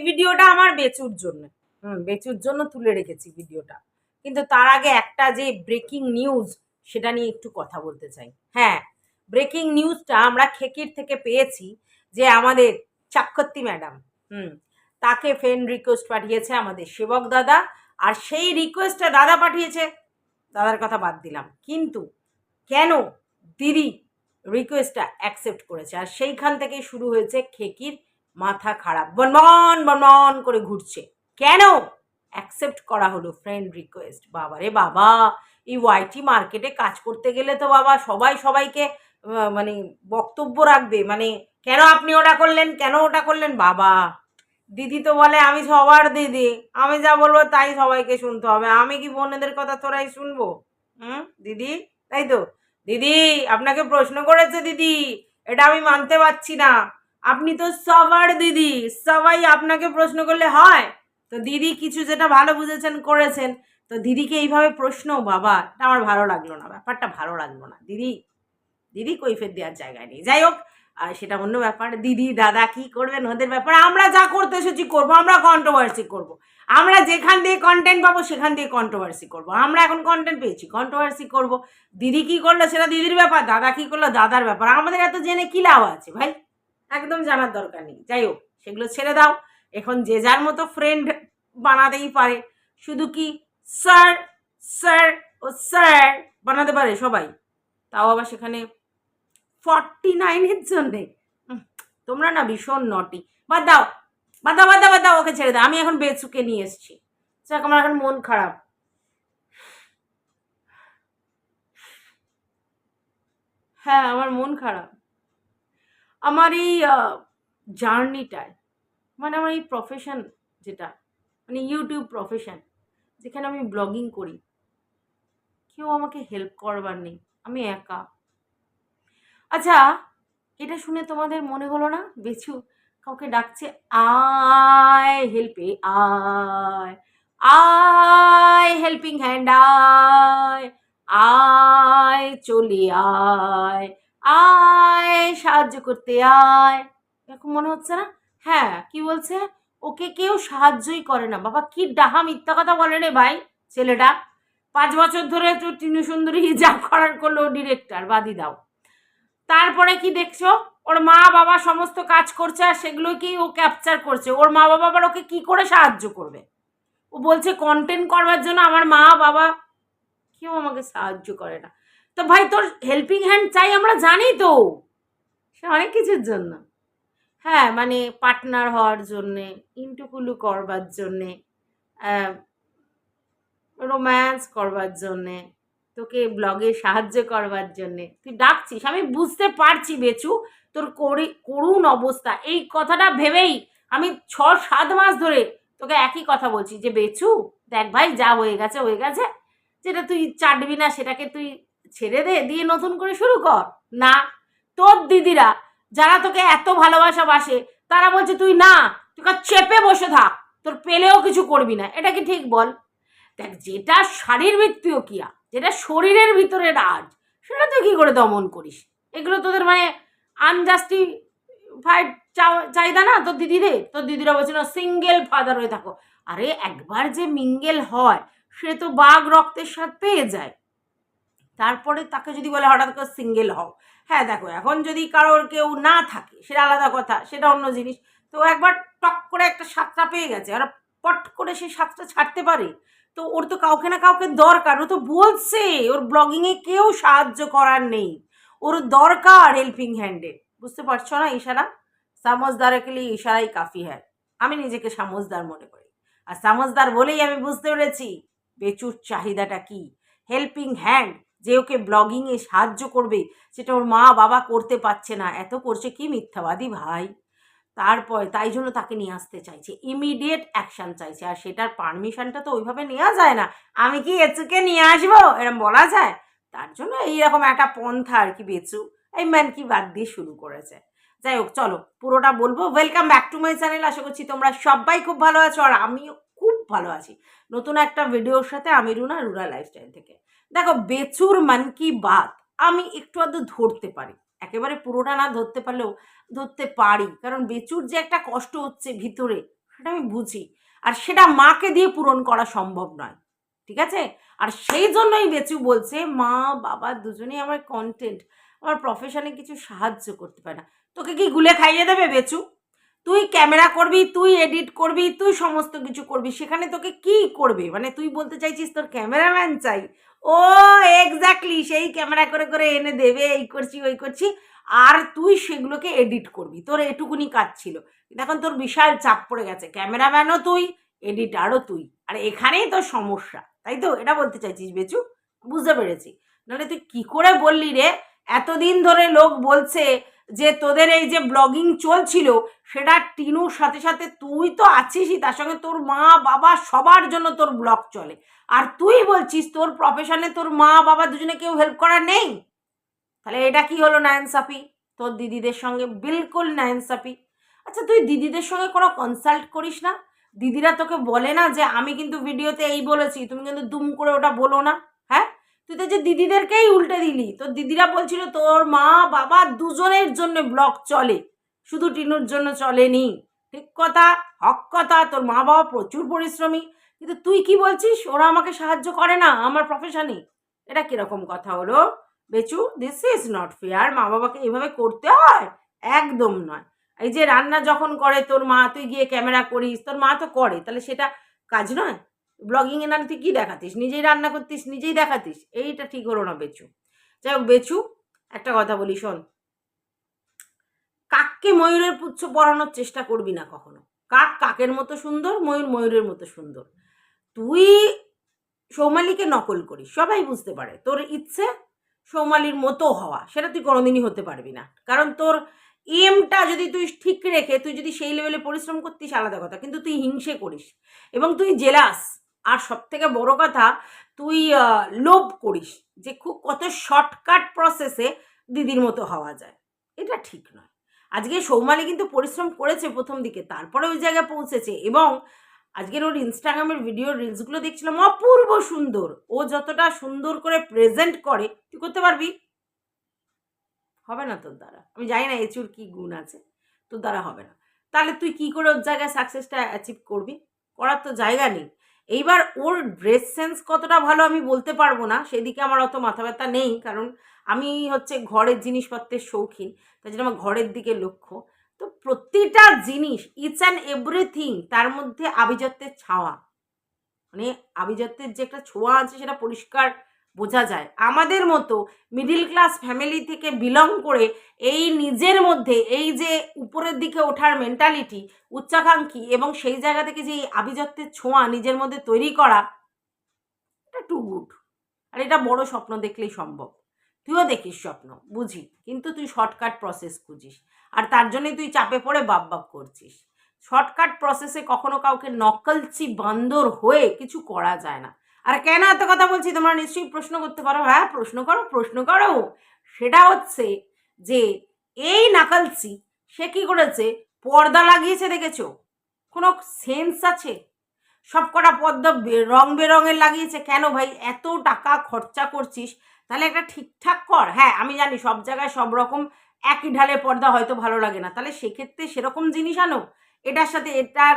ভিডিওটা আমার বেচুর জন্য। হুম, বেচুর জন্য তুলে রেখেছি ভিডিওটা। কিন্তু তার আগে একটা যে ব্রেকিং নিউজ সেটা নিয়ে একটু কথা বলতে চাই। হ্যাঁ ব্রেকিং নিউজটা আমরা খেকির থেকে পেয়েছি যে আমাদের চাক্ষত্তি ম্যাডাম, হুম, তাকে ফ্রেন্ড রিকোয়েস্ট পাঠিয়েছে আমাদের সেবক দাদা, আর সেই রিকোয়েস্টটা দাদা পাঠিয়েছে। দাদার কথা বাদ দিলাম। কিন্তু কেন দিদি রিকোয়েস্টটা অ্যাকসেপ্ট করেছে? আর সেইখান থেকেই শুরু হয়েছে খেকির মাথা খারাপ। বনবন বনবন করে ঘুরছে। কেন? অ্যাকসেপ্ট করা হলো ফ্রেন্ড রিকোয়েস্ট বাবা! রে বাবা এই ওয়াইটি মার্কেটে কাজ করতে গেলে তো বাবা সবাই সবাইকে মানে বক্তব্য রাখবে। মানে কেন আপনি ওটা করলেন? কেন ওটা করলেন? বাবা! দিদি তো বলে, আমি সবার দিদি। আমি যা বলব তাই সবাইকে শুনতে হবে। আমি কি বোনেদের কথা তোরাই শুনব? হুম? দিদি? তাই তো? দিদি, আপনাকে প্রশ্ন করেছে দিদি। এটা আমি মানতে পারছি না। আপনি তো সবার দিদি, সবাই আপনাকে প্রশ্ন করলে হয়। তো দিদি কিছু যেটা ভালো বুঝেছেন, করেছেন, তো দিদিকে এইভাবে প্রশ্ন, বাবা, এটা আমার ভালো লাগল না, ব্যাপারটা ভালো লাগল না। দিদি দিদি কৈফের দেওয়ার জায়গায় নেই। যাই হোক, আর সেটা অন্য ব্যাপার। দিদি, দাদা কি করবেন ওদের ব্যাপার? আমরা যা করতে এসেছি করব, আমরা কন্ট্রোভার্সি করব। আমরা যেখান দিয়ে কন্টেন্ট পাবো, সেখান দিয়ে কন্ট্রোভার্সি করব। আমরা এখন কন্টেন্ট পেয়েছি কন্ট্রোভার্সি করব। দিদি কি করল সেটা দিদির ব্যাপার, দাদা কি করল, দাদার ব্যাপার। আমাদের এত জেনে কি লাভ আছে, ভাই? একদম জানার দরকার নেই। যাই হোক, সেগুলো ছেড়ে দাও। এখন যে যার মতো ফ্রেন্ড বানাতেই পারে, শুধু কি স্যার স্যার ও স্যার বানাতে পারে সবাই? তাও আবার সেখানে ফর্টি নাইনের জন্যে। তোমরা না ভীষণ নটি বাদ দাও বাদ দাও বাদ দাও বাদ দাও, ওকে ছেড়ে দাও। আমি এখন বেচুকে নিয়ে এসেছি। যাক, আমার এখন মন খারাপ। হ্যাঁ আমার মন খারাপ। আমার এই জার্নিটায় মানে আমার এই প্রফেশন যেটা মানে ইউটিউব প্রফেশন যেখানে আমি ব্লগিং করি, কেউ আমাকে হেল্প করবার নেই, আমি একা। আচ্ছা এটা শুনে তোমাদের মনে হলো না? বেছু কাউকে ডাকছে, আয় হেল্পে আয় আয় হেল্পিং হ্যান্ড আয় আয়, চলে আয়। আয়, সাহায্য করতে আয়। এরকম মনে হচ্ছে না? হ্যাঁ কি বলছে? ওকে কেউ সাহায্যই করে না। বাবা, কি ডাহা মিথ্যা কথা বলে রে ভাই, ছেলেটা। পাঁচ বছর ধরে তো টিনু সুন্দরী যা করার করল ডিরেক্টর বাদি দাও। তারপরে কি দেখছ? ওর মা বাবা সমস্ত কাজ করছে আর সেগুলোকেই ও ক্যাপচার করছে। ওর মা বাবা আবার ওকে কি করে সাহায্য করবে? ও বলছে কন্টেন্ট করবার জন্য আমার মা বাবা কেউ আমাকে সাহায্য করে না। তো ভাই, তোর হেল্পিং হ্যান্ড চাই আমরা জানি তো। সে অনেক কিছুর জন্য। হ্যাঁ মানে পার্টনার হওয়ার জন্যে, ইন্টুকুলু করবার জন্যে রোম্যান্স করবার জন্যে, তোকে ব্লগে সাহায্য করবার জন্যে। তুই ডাকছিস, আমি বুঝতে পারছি বেচু, তোর করি, করুণ অবস্থা। এই কথাটা ভেবেই আমি ছ সাত মাস ধরে তোকে একই কথা বলছি যে, বেচু, দেখ ভাই, যা হয়ে গেছে হয়ে গেছে। যেটা তুই চাটবি না, সেটাকে তুই ছেড়ে দে, দিয়ে নতুন করে শুরু কর। না, তোর দিদিরা যারা তোকে এত ভালোবাসা বাসে, তারা বলছে, তুই না, তুই চেপে বসে থাক, তোর পেলেও কিছু করবি না। এটা কি ঠিক বল? দেখ, যেটা শারীরবৃত্তীয় কিয়া যেটা শরীরের ভিতরে রাজ, সেটা তুই কী করে দমন করিস? এগুলো তোদের মানে আনজাস্টিফাইড চাহিদা না তোর দিদিদের? তোর দিদিরা বলছে, না সিঙ্গেল ফাদার হয়ে থাকো। আরে, একবার যে মিঙ্গেল হয়, সে তো বাঘ রক্তের স্বাদ পেয়ে যায়। তারপরে তাকে যদি বলে হঠাৎ করে সিঙ্গেল হও। হ্যাঁ দেখো, এখন যদি কারোর কেউ না থাকে, সেটা আলাদা কথা, সেটা অন্য জিনিস। তো একবার টক করে একটা সাতটা পেয়ে গেছে, আর পট করে সে সাতটা ছাড়তে পারে। তো ওর তো কাউকে না কাউকে দরকার, ও তো বলছে, ওর ব্লগিংয়ে কেউ সাহায্য করার নেই। ওর দরকার হেল্পিং হ্যান্ডে বুঝতে পারছ না, ইশারা? সামজদারকে লিয়ে ইশারাই কাফি হ্যাঁ আমি নিজেকে সামজদার মনে করি। আর সামজদার বলেই আমি বুঝতে পেরেছি, বেচুর চাহিদাটা কি? হেল্পিং হ্যান্ড যে ওকে ব্লগিংয়ে সাহায্য করবে, সেটা ওর মা বাবা করতে পারছে না। এত করছে, কি মিথ্যাবাদী ভাই? তারপর, তাই জন্য তাকে নিয়ে আসতে চাইছে। ইমিডিয়েট অ্যাকশান চাইছে। আর সেটার পারমিশনটা তো ওইভাবে নেওয়া যায় না। আমি কি এচুকে নিয়ে আসব? এরম বলা যায়? তার জন্য এইরকম একটা পন্থা আর কি বেচু। এই ম্যান কি বাদ দিয়ে শুরু করেছে। যাই হোক, চলো, পুরোটা বলব। Welcome back to my channel আশা করছি তোমরা সবাই খুব ভালো আছো। আর আমিও খুব ভালো আছি। নতুন একটা ভিডিওর সাথে আমি রুনা রুরা লাইফস্টাইল থেকে। দেখো, বেচুর মান কি বাত? আমি একটু আধটু ধরতে পারি। একেবারে পুরোটা না ধরতে পারলেও ধরতে পারি। কারণ বেচুর যে একটা কষ্ট হচ্ছে ভিতরে, সেটা আমি বুঝি। আর সেটা মাকে দিয়ে পূরণ করা সম্ভব নয়। ঠিক আছে? আর সেই জন্যই বেচু বলছে, মা, বাবা দুজনেই আমার কন্টেন্ট আমার প্রফেশনে কিছু সাহায্য করতে পারে না। তোকে কি গুলে খাইয়ে দেবে বেচু? তুই ক্যামেরা করবি, তুই এডিট করবি, তুই সমস্ত কিছু করবি। সেখানে তোকে কি করবে? মানে তুই বলতে চাইছিস তোর ক্যামেরাম্যান চাই। ও এক্স্যাক্টলি সেই ক্যামেরা করে করে এনে দেবে, এই করছি, ওই করছি। আর তুই সেগুলোকে এডিট করবি। তোর এটুকুনি কাজ ছিল। কিন্তু এখন তোর বিশাল চাপ পড়ে গেছে। ক্যামেরাম্যানও তুই এডিটারও তুই। আর এখানেই তোর সমস্যা, তাই তো? এটা বলতে চাইছিস, বেচু? বুঝতে পেরেছি। নাহলে তুই কি করে বললি রে? এতদিন ধরে লোক বলছে যে তোদের এই যে ব্লগিং চলছিল, সেটা টিনুর সাথে সাথে তুই তো আছিসই, তার সঙ্গে তোর মা বাবা সবার জন্য তোর ব্লগ চলে। আর তুই বলছিস, তোর প্রফেশনে তোর মা বাবা দুজনে কেউ হেল্প করার নেই? তাহলে এটা কি হলো নায়নসাফি তোর দিদিদের সঙ্গে বিলকুল নায়নসাফি আচ্ছা তুই দিদিদের সঙ্গে কোনো কনসাল্ট করিস না? দিদিরা তোকে বলে না যে, আমি কিন্তু ভিডিওতে এই বলেছি, তুমি কিন্তু দুম করে ওটা বলো না। তুই তো যে দিদিদেরকেই উল্টে দিলি। তোর দিদিরা বলছিল, তোর মা, বাবা দুজনের জন্য ব্লগ চলে। শুধু টিনুর জন্য চলেনি। ঠিক কথা, হক কথা, তোর মা বাবা প্রচুর পরিশ্রমী। কিন্তু তুই কি বলছিস? ওরা আমাকে সাহায্য করে না, আমার প্রফেশনে এটা কীরকম কথা হলো? Bechu this is not fair মা বাবাকে এভাবে করতে হয়? একদম নয়। এই যে রান্না যখন করে, তোর মা, তুই গিয়ে ক্যামেরা করিস, তোর মা তো করে, তাহলে সেটা কাজ নয়? ব্লগিংয়ে না তুই কী দেখাতিস? নিজেই রান্না করতিস, নিজেই দেখাতিস? এইটা ঠিক হলো না বেচু। যাই হোক, বেচু, একটা কথা বলি, শোন। কাককে ময়ূরের পুচ্ছ পরানোর চেষ্টা করবি না কখনো। কাক কাকের মতো সুন্দর, ময়ূর ময়ূরের মতো সুন্দর। তুই সৌমালিকে নকল করিস, সবাই বুঝতে পারে। তোর ইচ্ছে সৌমালির মতো হওয়া, সেটা তুই কোনোদিনই হতে পারবি না। কারণ তোর এমটা যদি তুই ঠিক রেখে, তুই যদি সেই লেভেলে পরিশ্রম করতিস, আলাদা কথা। কিন্তু তুই হিংসে করিস এবং তুই জেলাস আর সব থেকে বড় কথা, তুই লোভ করিস যে খুব কত শর্টকাট প্রসেসে দিদির মতো হওয়া যায়। এটা ঠিক নয়। আজকে সৌমালি কিন্তু পরিশ্রম করেছে প্রথম দিকে, তারপরে ওই জায়গায় পৌঁছেছে এবং আজকের ওর ইনস্টাগ্রামের ভিডিও রিলসগুলো দেখছিলাম, অপূর্ব সুন্দর। ও যতটা সুন্দর করে প্রেজেন্ট করে, তুই করতে পারবি? হবে না তোর দ্বারা। আমি জানি না এচুর কি গুণ আছে, তোর দ্বারা হবে না। তাহলে তুই কি করে ওর জায়গায় সাকসেসটা অ্যাচিভ করবি? করার তো জায়গা নেই। এইবার ওর ড্রেস সেন্স কতটা ভালো আমি বলতে পারব না, সেদিকে আমার অত মাথা ব্যথা নেই, কারণ আমি হচ্ছে ঘরের জিনিসপত্রের শৌখিন, তাই জন্য আমার ঘরের দিকে লক্ষ্য। তো প্রতিটা জিনিস ইটস অ্যান্ড এভরিথিং তার মধ্যে আভিজাত্যের ছাওয়া। মানে আভিজাত্যের যে একটা ছোঁয়া আছে, সেটা পরিষ্কার বোঝা যায়। আমাদের মতো মিডিল ক্লাস ফ্যামিলি থেকে বিলং করে এই নিজের মধ্যে এই যে উপরের দিকে ওঠার মেন্টালিটি উচ্চাকাঙ্ক্ষী এবং সেই জায়গা থেকে যে এই আভিজাত্যের ছোঁয়া নিজের মধ্যে তৈরি করা, এটা টু গুড আর এটা বড় স্বপ্ন দেখলেই সম্ভব। তুইও দেখিস স্বপ্ন, বুঝি? কিন্তু তুই শর্টকাট প্রসেস খুঁজিস। আর তার জন্যই তুই চাপে পড়ে বাপ বাপ করছিস। শর্টকাট প্রসেসে কখনো কাউকে নকলচি বান্দর হয়ে কিছু করা যায় না। আর কেন এত কথা বলছি? তোমরা নিশ্চয়ই প্রশ্ন করতে পারো। হ্যাঁ প্রশ্ন করো প্রশ্ন করো। সেটা হচ্ছে যে, এই নাকালসি সে কি করেছে? পর্দা লাগিয়েছে, দেখেছ? কোনো সেন্স আছে? সব কটা পর্দা রং বেরঙের লাগিয়েছে। কেন ভাই? এত টাকা খরচা করছিস? তাহলে একটা ঠিকঠাক কর। হ্যাঁ আমি জানি সব জায়গায় সব রকম একই ঢালে পর্দা হয়তো ভালো লাগে না। তাহলে সেক্ষেত্রে সেরকম জিনিস আনো। এটার সাথে এটার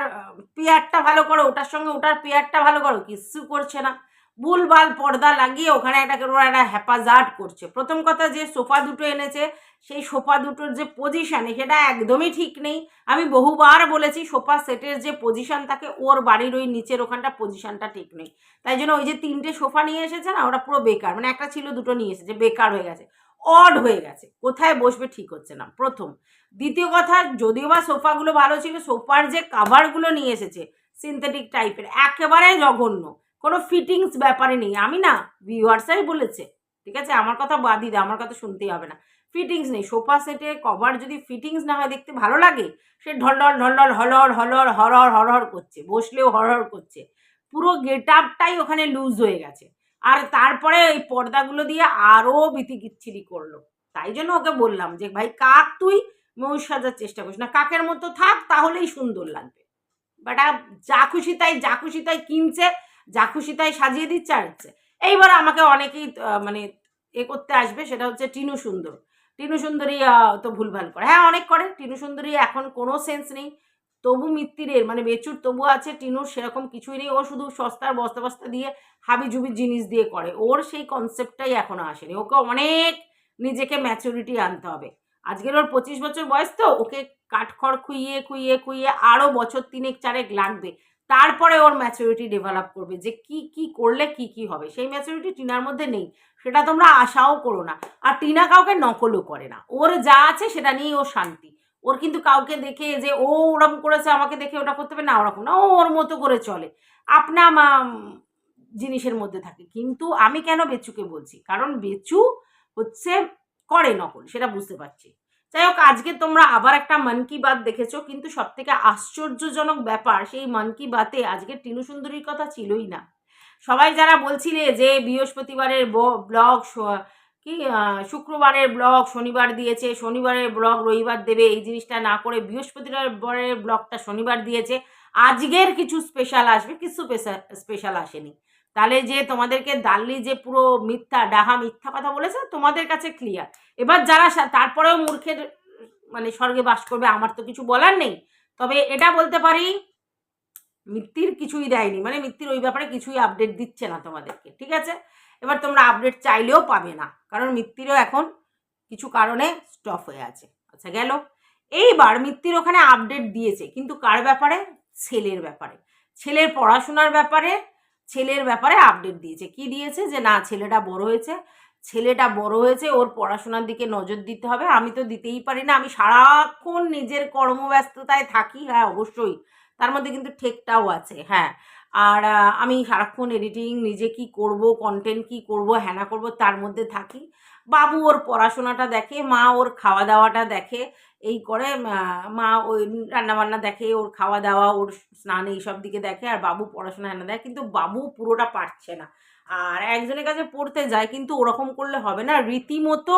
পেয়ারটা ভালো করো, ওটার সঙ্গে ওটার পেয়ারটা ভালো করো, কিচ্ছু করছে না। ভুলভাল পর্দা লাগিয়ে ওখানে একটা ওরা একটা হ্যাপাজার্ট করছে। প্রথম কথা যে সোফা দুটো এনেছে, সেই সোফা দুটোর যে পজিশানে সেটা একদমই ঠিক নেই। আমি বহুবার বলেছি, সোফা সেটের যে পজিশন থাকে, ওর বাড়ির ওই নিচের ওখানটা পজিশানটা ঠিক নেই। তাই জন্য ওই যে তিনটে সোফা নিয়ে এসেছে না, ওরা পুরো বেকার। মানে একটা ছিল, দুটো নিয়ে এসেছে, বেকার হয়ে গেছে। অড হয়ে গেছে। কোথায় বসবে ঠিক হচ্ছে না। প্রথম, দ্বিতীয় কথা, যদিও বা সোফাগুলো ভালো ছিল, সোফার যে কাভারগুলো নিয়ে এসেছে সিনথেটিক টাইপের একেবারে জঘন্য। কোনো ফিটিংস ব্যাপারে নেই। আমি না ভিউয়ার্সাই বলেছে, ঠিক আছে? আমার কথা বাদই দে, আমার কথা শুনতেই হবে না। ফিটিংস নেই। সোফা সেটে কভার যদি ফিটিংস না হয়, দেখতে ভালো লাগে? সে ঢলঢল ঢলঢল হলহর হলহর হরহর হরহর করছে। বসলেও হরহর করছে। পুরো গেট আপটাই ওখানে লুজ হয়ে গেছে। আর তারপরে এই পর্দাগুলো দিয়ে আরও বিতিকিচ্ছিরি করল। তাই জন্য ওকে বললাম যে, ভাই, কাক তুই? ময়ূর সাজার চেষ্টা করিস না। কাকের মতো থাক, তাহলেই সুন্দর লাগবে। বাট যা খুশি তাই, যা খুশি তাই কিনছে, যা খুশি তাই সাজিয়ে দিচ্ছে আর হচ্ছে। এইবার আমাকে অনেকেই মানে এ করতে আসবে, সেটা হচ্ছে টিনু সুন্দর। টিনু সুন্দরী তো ভুলভাল করে। হ্যাঁ অনেক করে। টিনু সুন্দরী এখন কোনো সেন্স নেই। তবু মিত্তিরের মানে বেচুর তবু আছে, টিনুর সেরকম কিছুই নেই, ও শুধু সস্তার বস্তা বস্তা দিয়ে হাবি জুবি জিনিস দিয়ে করে। ওর সেই কনসেপ্টটাই এখনও আসেনি। ওকে অনেক নিজেকে ম্যাচুরিটি আনতে হবে। আজকের ওর পঁচিশ বছর বয়স তো, ওকে কাঠখড় খুইয়ে খুইয়ে খুইয়ে আরও বছর তিনেক চারেক লাগবে। তারপরে ওর ম্যাচুরিটি ডেভেলপ করবে যে কি কি করলে কি কি হবে। সেই ম্যাচুরিটি টিনার মধ্যে নেই। সেটা তোমরা আশাও করো না। আর টিনা কাউকে নকলও করে না। ওর যা আছে সেটা নিয়েই ও শান্তি। ওর কিন্তু কাউকে দেখে যে ও ওরকম করেছে, আমাকে দেখে ওটা করতে হবে না, ওরকম না, ও ওর মতো করে চলে। আপনা জিনিসের মধ্যে থাকে। কিন্তু আমি কেন বেচুকে বলছি? কারণ বেচু হচ্ছে করে নকল, সেটা বুঝতে পারছি। যাই হোক, আজকে তোমরা আবার একটা মন কি বাত দেখেছ, কিন্তু সব থেকে আশ্চর্যজনক ব্যাপার, সেই মন কি বাতে আজকে টিনু সুন্দরীর কথা ছিলই না। সবাই যারা বলছিলে যে বৃহস্পতিবারের ব্লগ কি শুক্রবারের ব্লগ শনিবার দিয়েছে, শনিবারের ব্লগ রবিবার দেবে, এই জিনিসটা না করে বৃহস্পতিবারের ব্লগটা শনিবার দিয়েছে। আজকের কিছু স্পেশাল আসবে, কিছু স্পেশাল আসেনি। তাহলে যে তোমাদেরকে দাল্লি যে পুরো মিথ্যা, ডাহা মিথ্যা কথা বলেছে, তোমাদের কাছে ক্লিয়ার এবার যারা তারপরেও মূর্খের মানে স্বর্গে বাস করবে, আমার তো কিছু বলার নেই। তবে এটা বলতে পারি, মিত্তির কিছুই দেয়নি মানে মিত্তির ওই ব্যাপারে কিছুই আপডেট দিচ্ছে না তোমাদেরকে, ঠিক আছে? এবার তোমরা আপডেট চাইলেও পাবে না, কারণ মিত্তিরও এখন কিছু কারণে স্টপ হয়ে আছে। আচ্ছা গেল। এইবার মিত্তির ওখানে আপডেট দিয়েছে, কিন্তু কার ব্যাপারে? ছেলের ব্যাপারে। ছেলের পড়াশোনার ব্যাপারে, ছেলের ব্যাপারে আপডেট দিয়েছে। কি দিয়েছে? যে না, ছেলেটা বড় হয়েছে। ছেলেটা বড় হয়েছে, ওর পড়াশোনার দিকে নজর দিতে হবে। আমি তো দিতেই পারি না, আমি সারাক্ষণ নিজের কর্মব্যস্ততায় থাকি। হ্যাঁ অবশ্যই। তার মধ্যে কিন্তু ঠেকটাও আছে। হ্যাঁ আর আমি সারাক্ষণ এডিটিং নিজে কি করব কন্টেন্ট কি করব, হ্যানা করব তার মধ্যে থাকি। বাবু ওর পড়াশোনাটা দেখে, মা ওর খাওয়া দাওয়াটা দেখে, এই করে মা ওই রান্নাবান্না দেখে, ওর খাওয়া দাওয়া ওর স্নান এইসব দিকে দেখে, আর বাবু পড়াশোনা হ্যানা দেখে, কিন্তু বাবু পুরোটা পারছে না। আর একজনের কাছে পড়তে যায়, কিন্তু ওরকম করলে হবে না। রীতিমতো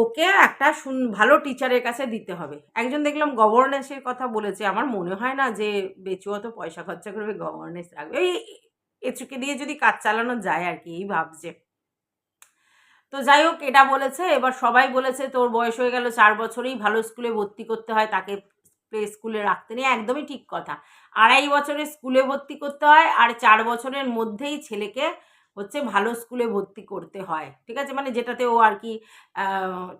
ওকে একটা শুন, ভালো টিচারের কাছে দিতে হবে। একজন দেখলাম গভর্নেন্সের কথা বলেছে, আমার মনে হয় না যে বেচু অত পয়সা খরচা করবে গভর্নেন্স রাখবে। এই এচুকে দিয়ে যদি কাজ চালানো যায় আর কি, এই ভাবছে। তো যাই হোক, এটা বলেছে। এবার সবাই বলেছে, তোর বয়স হয়ে গেল, চার বছরেই ভালো স্কুলে ভর্তি করতে হয়, তাকে প্লে স্কুলে রাখতে নেই। একদমই ঠিক কথা। আড়াই বছরে স্কুলে ভর্তি করতে হয়, আর চার বছরের মধ্যেই ছেলেকে হচ্ছে ভালো স্কুলে ভর্তি করতে হয়। ঠিক আছে? মানে যেটাতে ও আর কি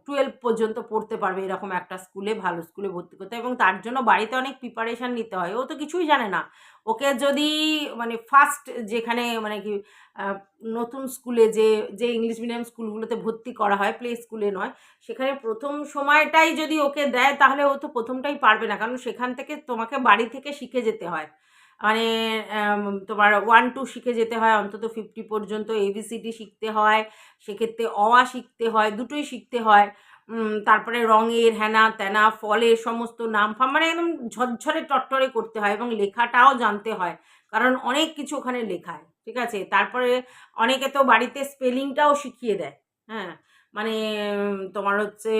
টুয়েলভ পর্যন্ত পড়তে পারবে এরকম একটা স্কুলে, ভালো স্কুলে ভর্তি করতে হয় এবং তার জন্য বাড়িতে অনেক প্রিপারেশান নিতে হয়। ও তো কিছুই জানে না। ওকে যদি মানে ফার্স্ট যেখানে মানে কি নতুন স্কুলে যে যে ইংলিশ মিডিয়াম স্কুলগুলোতে ভর্তি করা হয় প্লে স্কুলে নয়, সেখানে প্রথম সময়টাই যদি ওকে দেয়, তাহলে ও তো প্রথমটাই পারবে না। কারণ সেখান থেকে তোমাকে বাড়ি থেকে শিখে যেতে হয়। মানে তোমার ওয়ান টু শিখে যেতে হয়, অন্তত ফিফটি পর্যন্ত এবিসিডি শিখতে হয়, সেক্ষেত্রে অওয়া শিখতে হয়, দুটোই শিখতে হয় তারপরে রঙের হ্যানা ত্যানা ফলের সমস্ত নাম ফাম মানে একদম ঝরঝরে টট্টরে করতে হয় এবং লেখাটাও জানতে হয়, কারণ অনেক কিছু ওখানে লেখায়, ঠিক আছে? তারপরে অনেকে তো বাড়িতে স্পেলিংটাও শিখিয়ে দেয় হ্যাঁ? মানে তোমার হচ্ছে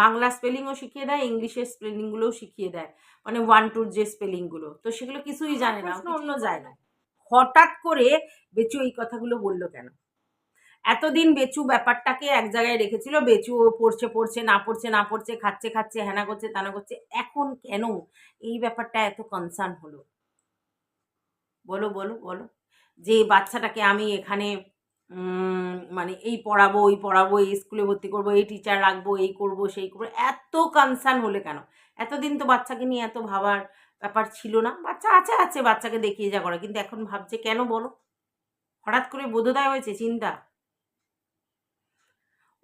বাংলা স্পেলিংও শিখিয়ে দেয় ইংলিশের স্পেলিংগুলোও শিখিয়ে দেয় মানে ওয়ান টুর যে স্পেলিংগুলো। তো সেগুলো কিছুই জানে না অন্য জায়গায়। হঠাৎ করে বেচু এই কথাগুলো বলল কেন? এতদিন বেচু ব্যাপারটাকে এক জায়গায় রেখেছিল বেচু পড়ছে পড়ছে না পড়ছে না পড়ছে খাচ্ছে খাচ্ছে হ্যানা করছে তানা করছে এখন কেন এই ব্যাপারটা এত কনসার্ন হলো? বলো বলো বলো। যে বাচ্চাটাকে আমি এখানে মানে এই পড়াবো, ওই পড়াবো, এই স্কুলে ভর্তি করব, এই টিচার রাখব, এই করব, সেই করব, এত কনসার্ন হলে কেন? এতদিন তো বাচ্চাকে নিয়ে এত ভাবার ব্যাপার ছিল না। বাচ্চা আছে আছে, বাচ্চাকে দেখিয়ে যা করে কিন্তু এখন ভাবছে কেন বলো? হঠাৎ করে বোধোদয় হয়েছে চিন্তা।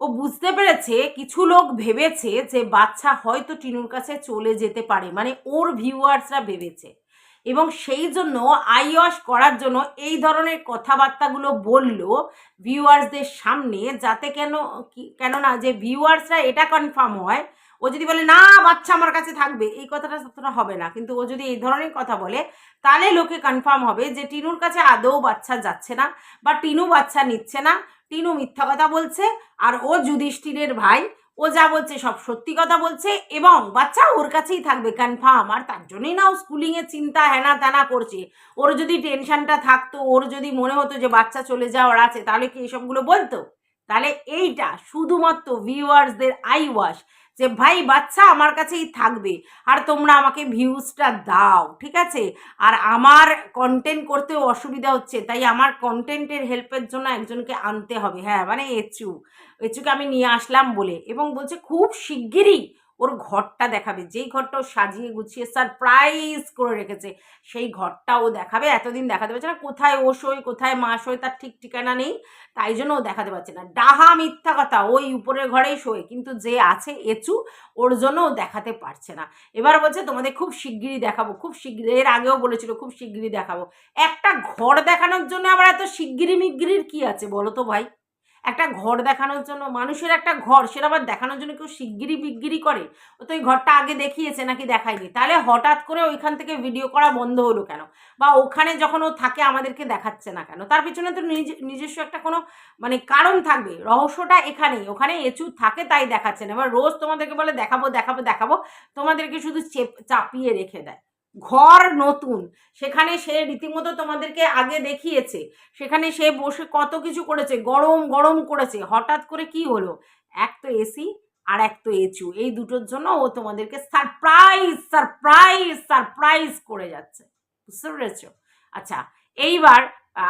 ও বুঝতে পেরেছে, কিছু লোক ভেবেছে যে বাচ্চা হয়তো টিনুর কাছে চলে যেতে পারে মানে ওর ভিউয়ার্সরা ভেবেছে। এবং সেই জন্য আইওয়াশ করার জন্য এই ধরনের কথাবার্তাগুলো বলল ভিউয়ার্সদের সামনে যাতে কেন, কি- কেননা যে ভিউয়ার্সরা এটা কনফার্ম হয়, ও যদি বলে, না, বাচ্চা আমার কাছে থাকবে, এই কথাটা ততটা হবে না। কিন্তু ও যদি এই ধরনের কথা বলে, তাহলে লোকে কনফার্ম হবে যে টিনুর কাছে আদৌ বাচ্চা যাচ্ছে না বা টিনু বাচ্চা নিচ্ছে না। টিনু মিথ্যা কথা বলছে, আর ও যুধিষ্ঠিরের ভাই ও যা বলছে, সব সত্যি কথা বলছে এবং বাচ্চা ওর কাছেই থাকবে কনফার্ম আর তার জন্যই না ও স্কুলিংয়ের চিন্তা হেনা তেনা করছে। ওর যদি টেনশনটা থাকতো, ওর যদি মনে হতো যে বাচ্চা চলে যাওয়ার আছে, তাহলে কি এসবগুলো বলতো? তাহলে এইটা শুধুমাত্র ভিউয়ার্সদের আই ওয়াশ যে, ভাই, বাচ্চা আমার কাছেই থাকবে আর তোমরা আমাকে ভিউজটা দাও, ঠিক আছে? আর আমার কন্টেন্ট করতেও অসুবিধা হচ্ছে, তাই আমার কন্টেন্টের হেল্পের জন্য একজনকে আনতে হবে। হ্যাঁ মানে এচু, এচুকে আমি নিয়ে আসলাম বলে। এবং বলছে, খুব শিগগিরই ওর ঘরটা দেখাবে। যেই ঘরটা ও সাজিয়ে গুছিয়ে সারপ্রাইজ করে রেখেছে, সেই ঘরটা ও দেখাবে। এতদিন দেখাতে পারছে না কোথায় ও শোয় কোথায় মা শোয় তার ঠিক ঠিকানা নেই, তাই জন্য ও দেখাতে পারছে না। ডাহা মিথ্যা কথা, ওই উপরের ঘরেই শোয়, কিন্তু যে আছে এচু, ওর জন্য ও দেখাতে পারছে না। এবার বলছে, তোমাদের খুব শিগগিরই দেখাবো, খুব শিগগিরি এর আগেও বলেছিল, খুব শিগগিরই দেখাবো। একটা ঘর দেখানোর জন্য আবার এত শিগগিরি মিগগিরির কি আছে বলো তো ভাই? একটা ঘর দেখানোর জন্য, মানুষের একটা ঘর, সেটা আবার দেখানোর জন্য কেউ শিগগিরি বিগগিরি করে। ও তো ওই ঘরটা আগে দেখিয়েছে, নাকি দেখায়নি। তাহলে হঠাৎ করে ওইখান থেকে ভিডিও করা বন্ধ হলো কেন? বা ওখানে যখন ও থাকে, আমাদেরকে দেখাচ্ছে না কেন? তার পিছনে তো নিজ- নিজস্ব একটা কোনো মানে কারণ থাকবে। রহস্যটা এখানেই ওখানে এচু থাকে, তাই দেখাচ্ছে না। এবার রোজ তোমাদেরকে বলে, দেখাবো দেখাবো দেখাবো, তোমাদেরকে শুধু চেপ, চাপিয়ে রেখে দেয়। ঘর নতুন। সেখানে সে রীতিমতো তোমাদেরকে আগে দেখিয়েছে। সেখানে সে বসে কত কিছু করেছে, গরম গরম করেছে। হঠাৎ করে কি হলো? এক তো এসি আর এক তো এচু। এই দুটোর জন্য ও তোমাদেরকে সারপ্রাইজ সারপ্রাইজ সারপ্রাইজ করে যাচ্ছে। বুঝতে পেরেছ? আচ্ছা এইবার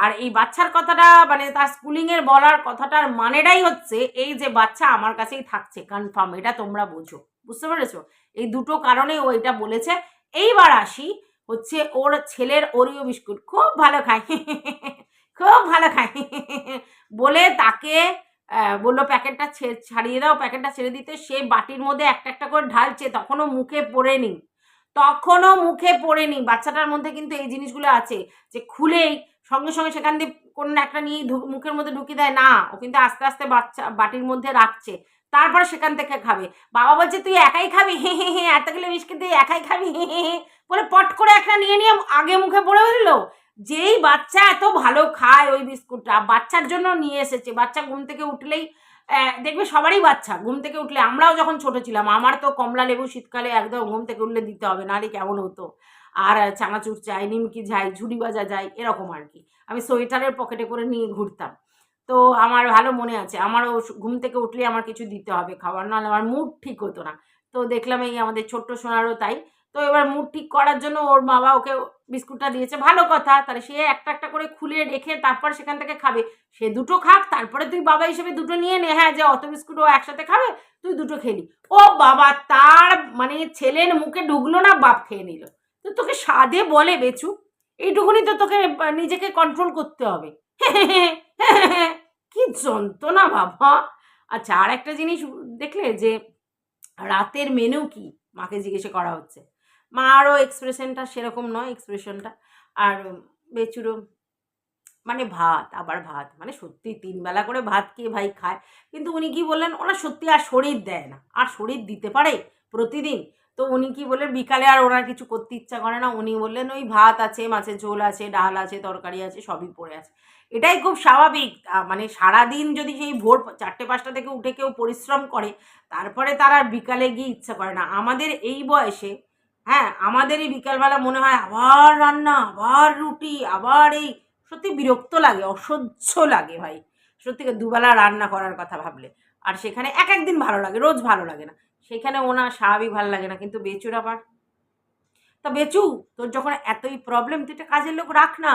আর এই বাচ্চার কথাটা মানে তার স্কুলিংয়ের বলার কথাটার মানেটাই হচ্ছে এই যে বাচ্চা আমার কাছেই থাকছে। কনফার্ম এটা তোমরা বোঝো। বুঝতে পেরেছ? এই দুটো কারণে ও এটা বলেছে। এইবার আসি হচ্ছে ওর ছেলের ওরিও বিস্কুট। খুব ভালো খায় খুব ভালো খায় বলে তাকে বলল প্যাকেটটা ছাড়িয়ে দাও, প্যাকেটটা ছেড়ে দিতে। সে বাটির মধ্যে একটা একটা করে ঢালছে, তখনও মুখে পড়েনি। তখনও মুখে পড়েনি। বাচ্চাটার মধ্যে কিন্তু এই জিনিসগুলো আছে যে খুলেই সঙ্গে সঙ্গে সেখান দিয়ে কোনো একটা নিয়ে মুখের মধ্যে ঢুকিয়ে দেয়। না, ও কিন্তু আস্তে আস্তে বাচ্চা, বাটির মধ্যে রাখছে। তারপর সেখান থেকে খাবে। বাবা বলছে, তুই একাই খাবি? হে হে হে এতগুলো বিস্কিট তুই একাই খাবি? হে হে হে। বলে পট করে একটা নিয়ে নিয়ে আগে মুখে পড়ে দিল। যেই বাচ্চা এত ভালো খায় ওই বিস্কুটটা, বাচ্চার জন্য নিয়ে এসেছে। বাচ্চা ঘুম থেকে উঠলেই দেখবে সবারই বাচ্চা ঘুম থেকে উঠলে। আমরাও যখন ছোট ছিলাম, আমার তো কমলা লেবু শীতকালে একদম ঘুম থেকে উঠলে দিতে হবে, নাহলে কেমন হতো? আর চানাচুর চাই, নিমকি যাই ঝুড়ি বাজা যাই, এরকম আর কি। আমি সোয়েটারের পকেটে করে নিয়ে ঘুরতাম। তো আমার ভালো মনে আছে। আমারও ঘুম থেকে উঠলে আমার কিছু দিতে হবে খাবার, নাহলে আমার মুড ঠিক হতো না। তো দেখলাম এই আমাদের ছোট্ট সোনারও তাই। তো এবার মুড ঠিক করার জন্য ওর বাবা ওকে বিস্কুটটা দিয়েছে, ভালো কথা। তাহলে সে একটা একটা করে খুলে রেখে তারপর সেখান থেকে খাবে। সে দুটো খাক, তারপরে তুই বাবা হিসেবে দুটো নিয়ে নে। হ্যাঁ যে অত বিস্কুট ও একসাথে খাবে, তুই দুটো খেলি ও বাবা, তার মানে ছেলের মুখে ঢুকলো না, বাপ খেয়ে নিল। তো তোকে সাদে বলে বেচু। এইটুকুনি তো তোকে নিজেকে কন্ট্রোল করতে হবে। কি যন্ত্রণা বাবা। আচ্ছা আর একটা জিনিস দেখলে যে রাতের মেনু কি? মাকে জিজ্ঞেসে করা হচ্ছে। মারও এক্সপ্রেশনটা সেরকম নয় এক্সপ্রেশনটা আর বেচুরো মানে ভাত, আবার ভাত। মানে সত্যি তিন বেলা করে ভাত কে ভাই খায়? কিন্তু উনি কি বললেন ওনার সত্যি আর শরীর দেয় না। আর শরীর দিতে পারে প্রতিদিন। তো উনি কি বললেন, বিকালে আর ওনার কিছু করতে ইচ্ছা করে না। উনি বললেন, ওই ভাত আছে, মাছের ঝোল আছে, ডাল আছে, তরকারি আছে, সবই পড়ে আছে। এটাই খুব স্বাভাবিক। মানে সারাদিন যদি সেই ভোর চারটে পাঁচটা থেকে উঠে কেউ পরিশ্রম করে, তারপরে তার আর বিকালে গিয়ে ইচ্ছা করে না। আমাদের এই বয়সে হ্যাঁ আমাদেরই বিকালবেলা মনে হয় আবার রান্না, আবার রুটি, আবার এই সত্যি বিরক্ত লাগে, অসহ্য লাগে ভাই। সত্যি দুবেলা রান্না করার কথা ভাবলে। আর সেখানে এক একদিন ভালো লাগে, রোজ ভালো লাগে না। সেখানে ওনার স্বাভাবিক ভালো লাগে না, কিন্তু বেচুর আবার। তা বেচু, তোর যখন এতই প্রবলেম তুই একটা কাজের লোক রাখ না।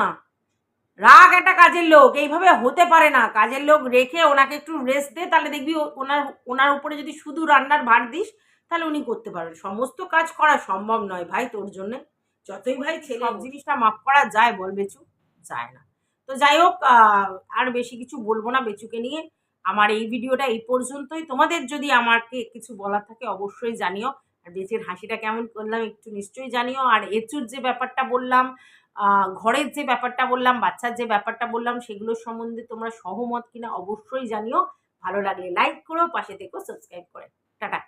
রাখ একটা কাজের লোক এইভাবে হতে পারে না। কাজের লোক রেখে ওনাকে একটু রেস্ট দে তাহলে দেখবি ওনার ওনার উপরে যদি শুধু রান্নার ভার দিস তাহলে উনি করতে পারবেন। সমস্ত কাজ করা সম্ভব নয় ভাই তোর জন্যে। যতই ভাই ছেলে জিনিসটা মাফ করা যায় বল বেচু যায় না। তো যাই হোক আর বেশি কিছু বলব না বেচুকে নিয়ে। আমার এই ভিডিওটা এই পর্যন্তই। তোমাদের যদি আমাকে কিছু বলার থাকে অবশ্যই জানিও। আর বেচের হাসিটা কেমন করলাম একটু নিশ্চয়ই জানিও। আর এচুর যে ব্যাপারটা বললাম ঘরের যে ব্যাপারটা বললাম, বাচ্চার যে ব্যাপারটা বললাম, সেগুলোর সম্বন্ধে তোমরা সহমত কিনা অবশ্যই জানিও। ভালো লাগলে লাইক করো, পাশে থেকো সাবস্ক্রাইব করে। টাটা।